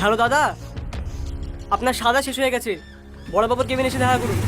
Hello দাদা। আপনার সাদা শেষ হয়ে গেছে। বড়বাবুর কেবিনে এসে দেখা করুন।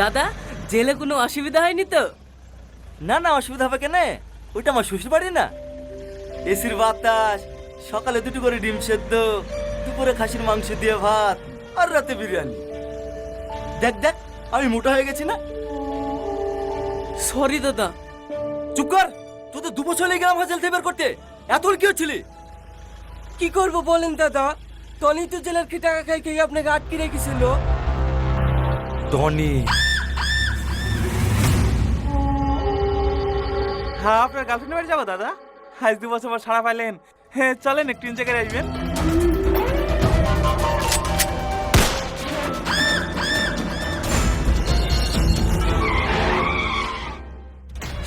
দাদা, জেলে কোনো অসুবিধা হয়নি তো? না না, অসুবিধা হবে কেন? ওইটা আমার শ্বশুর বাড়ি না। এসির বাতাস সকালে দুটো করে ডিম সেদ্ধ দুপুরে খাসির মাংস দিয়ে ভাত আর রাতে বিরিয়ানি। দেখ দেখ আমি মোটা হয়ে গেছি না? সরি দাদা। চুপ কর তোদের দু বছর লেগে আমার জেল থেকে বের করতে। এত কি হচ্ছিলি? কি করব বলেন দাদা? টনি তো জেলার কি টাকা খাই খেয়ে আপনাকে আটকে রেখেছিল। ধনী হ্যাঁ আপনার গার্লফ্রেন্ড বাড়ি যাব দাদা? আজ দু বছর পর সারা পাইলেন। হ্যাঁ চলেন একটু জায়গায় আসবেন।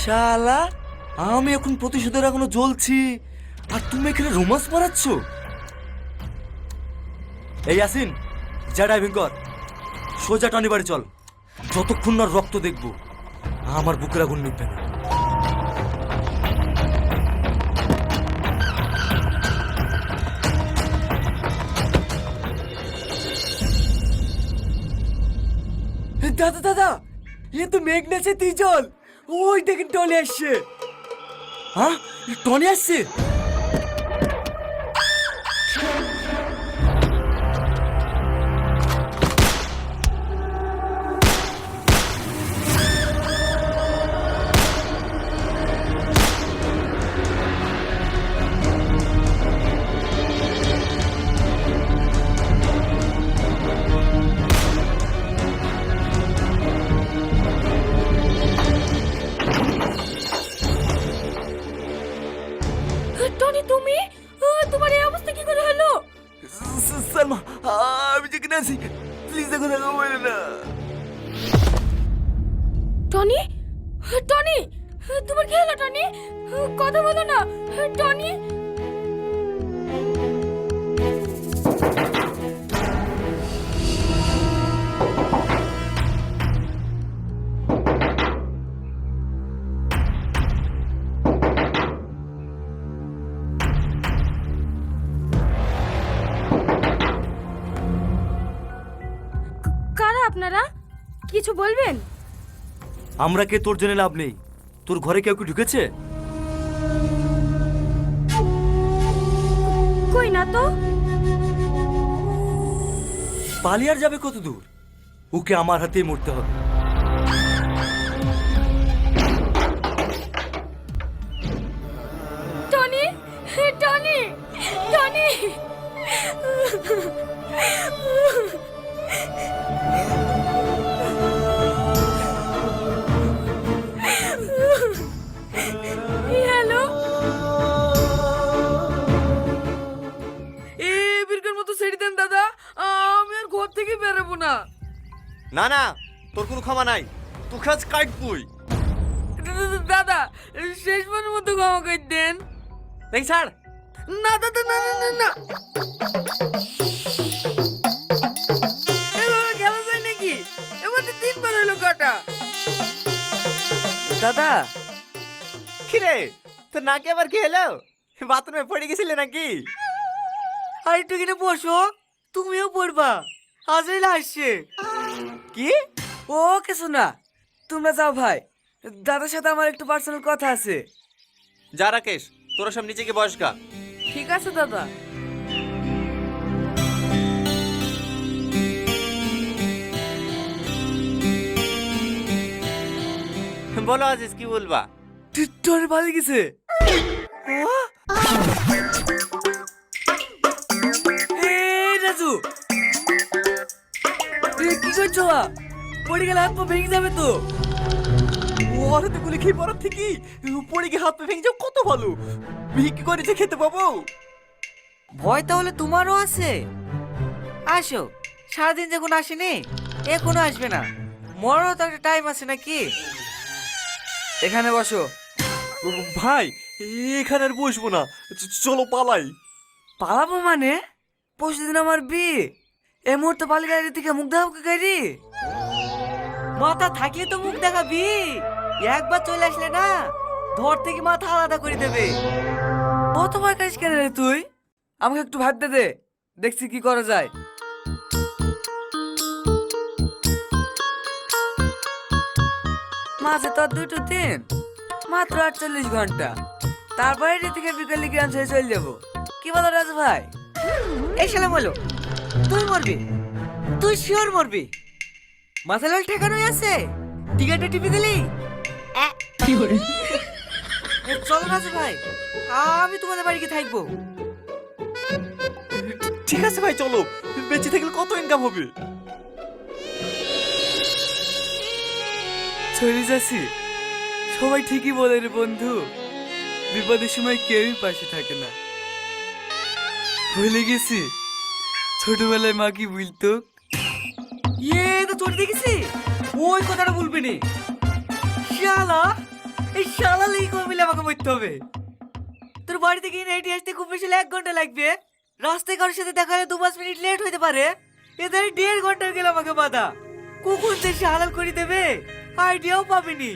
শালা, আমি এখন প্রতিশোধের এখনও জ্বলছি। আর তুমি এখানে রোমান্স মারাচ্ছ এই আসিন যা ড্রাইভিং কর। সোজা টনি বাড়ি চল। যতক্ষণ না রক্ত দেখব, আমার বুকের আগুন নিবে না। দাদা দাদা এ তো মেঘ তিজল ওই দেখেন টলে আসছে। হ্যাঁ টলে আসছে? আপনারা? কিছু বলবেন? আমরা কে তোর জন্য লাভ নেই? তোর ঘরে কেউ কি ঢুকেছে? কই না তো? পালিয়ার যাবে কত দূর? ওকে আমার হাতেই মরতে হবে। Tony Tony Tony! না না তোর কোনো ক্ষমা নাই। তোকে আজ কাটবই দাদা শেষ শেষবারের মতো ক্ষমা করে দেন। দেখ স্যার না দাদা না না না না। এভাবে খেলা যায় নাকি? এবার তিনবার হলো কাটা। দাদা কিরে তোর নাকে আবার কি হলো? বাথরুমে পড়ে গেছিলে নাকি? আর একটু কিনে বসো তুমিও পড়বা। আজরাইল আসছে কি? ও কিছু না তোমরা যাও ভাই। দাদার সাথে আমার একটু পার্সোনাল কথা আছে। যা রাকেশ তোরা সব গিয়ে বসগা ঠিক আছে দাদা। বলো আজিজ কি বলবা? টনি ভালো গেছে? রাজু এ, কি করছ? পড়ে গেলে হাত পা ভেঙে যাবে তো। ওর তো গুলি খেয়ে পড়ার থেকে পড়ে গিয়ে হাত পা ভেঙে যাও কত ভালো। ভিক্ষি করেছে খেতে পাবো। ভয় তাহলে তোমারও আছে। আসো সারাদিন যখন আসেনি এখনও আসবে না। মরারও তো একটা টাইম আছে নাকি? এখানে বসো। ভাই এখানে আর বসবো না। চলো পালাই। পালাবো মানে? পরশুদিন আমার বিয়ে। এই মুহূর্তে পালি গাড়ি থেকে মুখ দেখাবো গাড়ি মাথা থাকলে তো মুখ দেখাবি। একবার চলে আসলে না, ধর থেকে মাথা আলাদা করে দেবে। কতবার কাজ কেন রে তুই? আমাকে একটু ভাবতে দে দেখছি কি করা যায়। মাঝে তো দুটো দিন, মাত্র আটচল্লিশ ঘণ্টা। তারপরে থেকে বিকেলে গ্রাম ছেড়ে চলে যাব। কি বলো রাজু ভাই? এই শালা বলো। তুই মরবি। তুই শিওর মরবি। মাথা লাল ঠেকানোই আছে। টিকাটা টিপি দিলি? এ, চলো রাজু ভাই। আমি তোমাদের বাড়িতে থাকব। ঠিক আছে ভাই চলো। বেঁচে থাকলে কত ইনকাম হবে? চলে যাচ্ছি। সবাই ঠিকই বলে রে বন্ধু। বিপদের সময় কেউই পাশে থাকে না। ভুলে গেছি। ছোটবেলায় মা কি বলতো? ইয়ে তো চলে দেখেছি? ওই কথাটা বলবি নি। শালা, এই শালা লেগে করে মিলে আমাকে মরতে হবে। তোর বাড়ি থেকে হেঁটে আসতে খুব বেশি এক ঘণ্টা লাগবে। রাস্তায় কারোর সাথে দেখা হলে দু পাঁচ মিনিট লেট হতে পারে। এদের দেড় ঘণ্টা গেল আমাকে বাধা। কুকুর দেশে হালাল করে দেবে আইডিয়াও পাবিনি।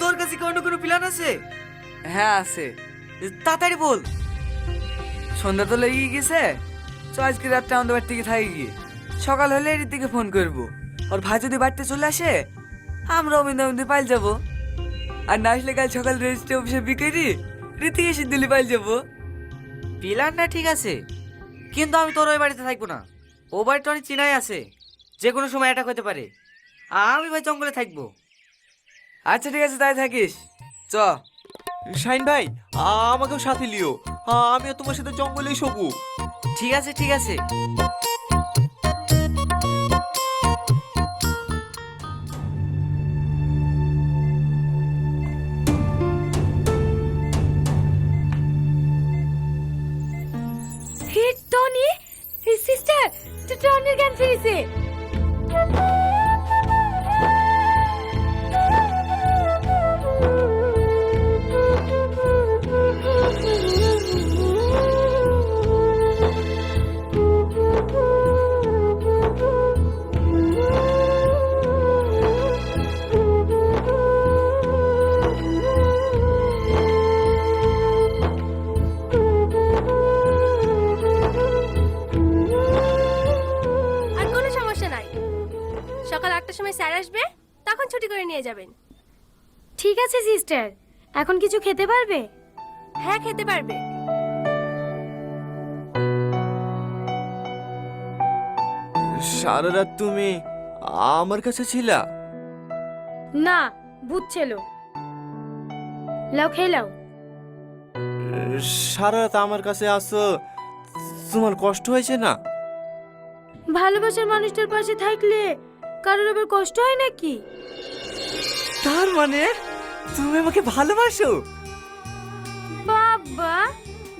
তোর কাছে কি অন্য কোনো প্ল্যান আছে? হ্যাঁ আছে। তাড়াতাড়ি বল। সন্ধ্যা তো লেগে গেছে। তো আজকে রাতটা আমাদের বাড়ি থেকে থাকি গিয়ে। সকাল হলে এর দিকে ফোন করব। ওর ভাই যদি বাড়িতে চলে আসে আমরা অমিন্দা অমিন্দে পাইল যাব। আর না আসলে কাল সকাল রেজিস্ট্রি অফিসে বিকেরি রীতি এসে দিল্লি পাইল যাব। প্ল্যানটা ঠিক আছে কিন্তু আমি তোর ওই বাড়িতে থাকব না। ও বাড়িটা অনেক চিনাই আছে যে কোনো সময় অ্যাটাক হতে পারে। আমি ভাই জঙ্গলে থাকব। আচ্ছা ঠিক আছে তাই থাকিস। চ। শাইন ভাই আমাকেও সাথে লিও। আমিও তোমার সাথে জঙ্গলেই শোবো। ঠিক আছে ঠিক আছে। সিস্টার? এখন কিছু খেতে পারবে? হ্যাঁ খেতে পারবে। সারা রাত তুমি আমার কাছে ছিলা? না ভূত ছিল। লাও খেয়ে লাও। সারা রাত আমার কাছে আসো তোমার কষ্ট হয়েছে না? ভালোবাসার মানুষটার পাশে থাকলে কারোর আবার কষ্ট হয় নাকি? তার মানে? তুমি আমাকে ভালোবাসো। বাবা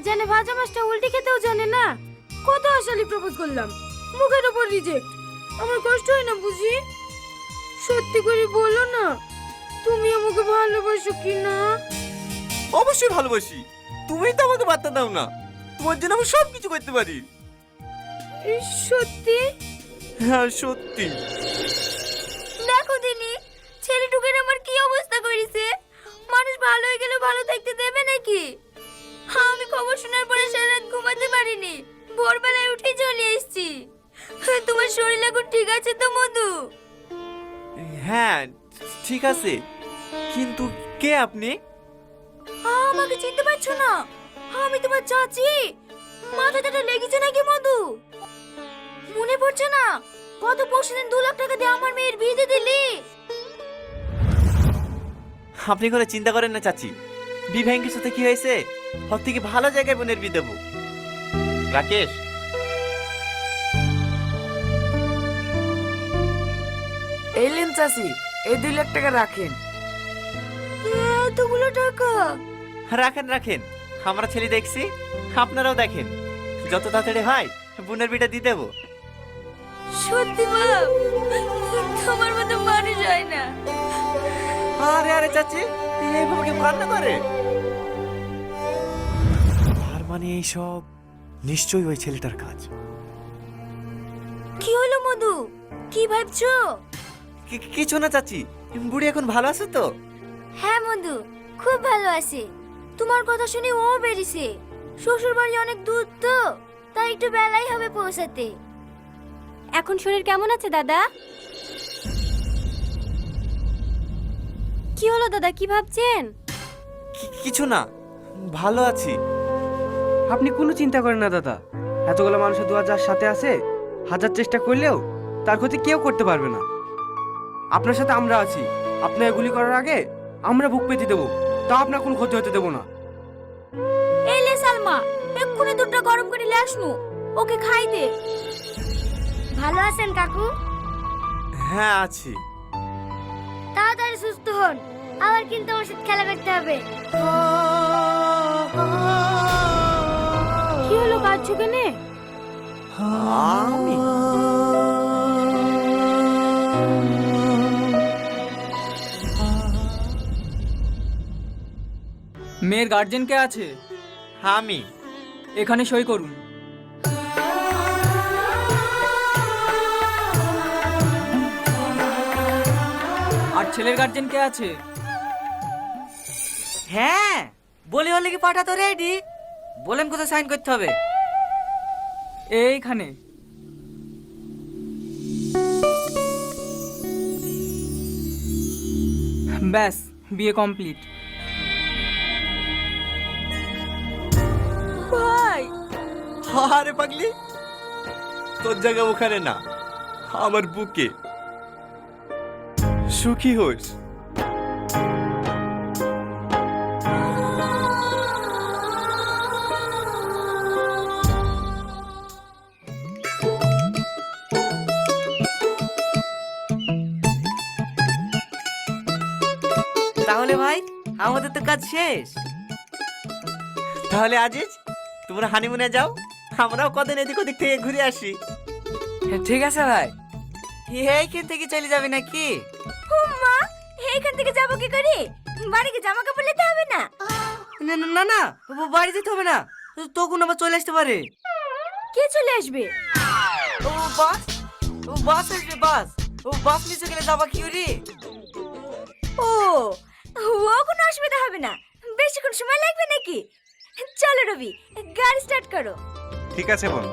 জানে ভাজা মাছটা উল্টে খেতেও জানে না। কত আশালি প্রপোজ করলাম। মুখের ওপর রিজেক্ট আমার কষ্ট হয় না বুঝি? সত্যি করে বলো না তুমি আমাকে ভালোবাসো কি না? অবশ্যই ভালোবাসি। তুমি তো আমাকে বার্তা দাও না। তোমার জন্য আমি সব কিছু করতে পারি। সত্যি? হ্যাঁ সত্যি। করেছে মানুষ ভালো হয়ে গেলে ভালো থাকতে দেবে নাকি? আমি খবর শোনার পরে সারা রাত ঘুমাতে পারিনি। ভোরবেলায় উঠে চলে এসেছি। তোমার শরীর এখন ঠিক আছে তো মধু? হ্যাঁ ঠিক আছে। কিন্তু কে আপনি? আমাকে চিনতে পারছ না। আমি তোমার চাচি। মাথাটা লেগেছে নাকি মধু? মনে পড়ছে না। কত পরশুদিন দু লাখ টাকা দিয়ে আমার মেয়ের বিয়ে দিলি। আপনি করে চিন্তা করেন না চাচি। বিভ্যাঙ্গের সাথে কি হয়েছে? সব থেকে ভালো জায়গায় বোনের বিয়ে দেবো। রাকেশ। এলেন চাচি এই দুই লাখ টাকা রাখেন। এতগুলো টাকা? রাখেন রাখেন। আমরা ছেলে দেখছি আপনারাও দেখেন। যত তাড়াতাড়ি হয় বোনের বিটা দিয়ে দেবো। সত্যি বাপ তোমার মতো মানুষ হয় না। আরে আরে চাচি এইভাবে কেউ কান্না করে? মানে এইসব নিশ্চয়ই ওই ছেলেটার কাজ। কি হলো মধু? কি ভাবছ? কি- কিছু না চাচি। বুড়ি এখন ভালো আছে তো? হ্যাঁ মধু খুব ভালো আছে। তোমার কথা শুনে ও বেরিয়েছে। শ্বশুর বাড়ি অনেক দূর তো তাই একটু বেলাই হবে পৌঁছাতে। এখন শরীর কেমন আছে দাদা? কি হলো দাদা কি ভাবছেন? কি- কিছু না ভালো আছি। আপনি কোনো চিন্তা করেন না দাদা। এতগুলো মানুষের দোয়া যার সাথে আছে হাজার চেষ্টা করলেও তার ক্ষতি কেউ করতে পারবে না। আপনার সাথে আমরা আছি। আপনার গুলি করার আগে আমরা বুক পেতে দেবো তা আপনার কোনো ক্ষতি হতে দেবো না। এই লে সালমা এক্ষুনি দুধটা গরম করে নিয়ে আসনু ওকে খাই দে। ভালো আছেন কাকু? হ্যাঁ আছি। তাড়াতাড়ি সুস্থ হন। আবার কিন্তু আমার সাথে খেলা করতে হবে। কি হলো কাঁদছো কেনে? আমি? মেয়ের গার্জেন কে আছে? আমি। এখানে সই করুন। আর ছেলের গার্জেন কে আছে? হ্যাঁ বলে হলে কি পাঠাতো রেডি বলেন কোথায় সাইন করতে হবে। এইখানে। ব্যাস বিয়ে কমপ্লিট ভাই! আরে পাগলি তোর জায়গা ওখানে না আমার বুকে। সুখী হোস তাহলে ভাই আমাদের তো কাজ শেষ। তাহলে আজিজ তোমরা হানিমুনে যাও আমরাও কদিন এদিক ওদিক থেকে ঘুরে আসি। ঠিক আছে ভাই। এইখান থেকে চলে যাবে নাকি? এইখান থেকে যাব কি করে? বাড়িকে জামা কাপড় নিতে হবে না? না না, না বাড়ি যেতে হবে না। তখন আবার চলে আসতে পারে। কে চলে আসবে? ও বাস? ও বাস আসবে বাস। ও বাস নিচে গেলে যাবা কি রে ও ও কোনো অসুবিধা হবে না। বেশিক্ষণ সময় লাগবে নাকি? চলো রবি গাড়ি স্টার্ট করো। ঠিক আছে বোন।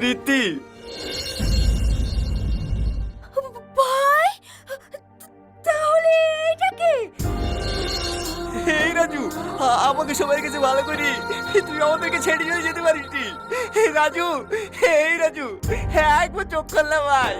রীতি। ভাই তাহলে এটা কি? এই রাজু আ- আমাকে সবাই কাছে ভালো করি। তুই আমাদেরকে ছেড়ে চলে যেতে পারিস নি রাজু এই রাজু হ্যাঁ একবার চোখ করলাম ভাই।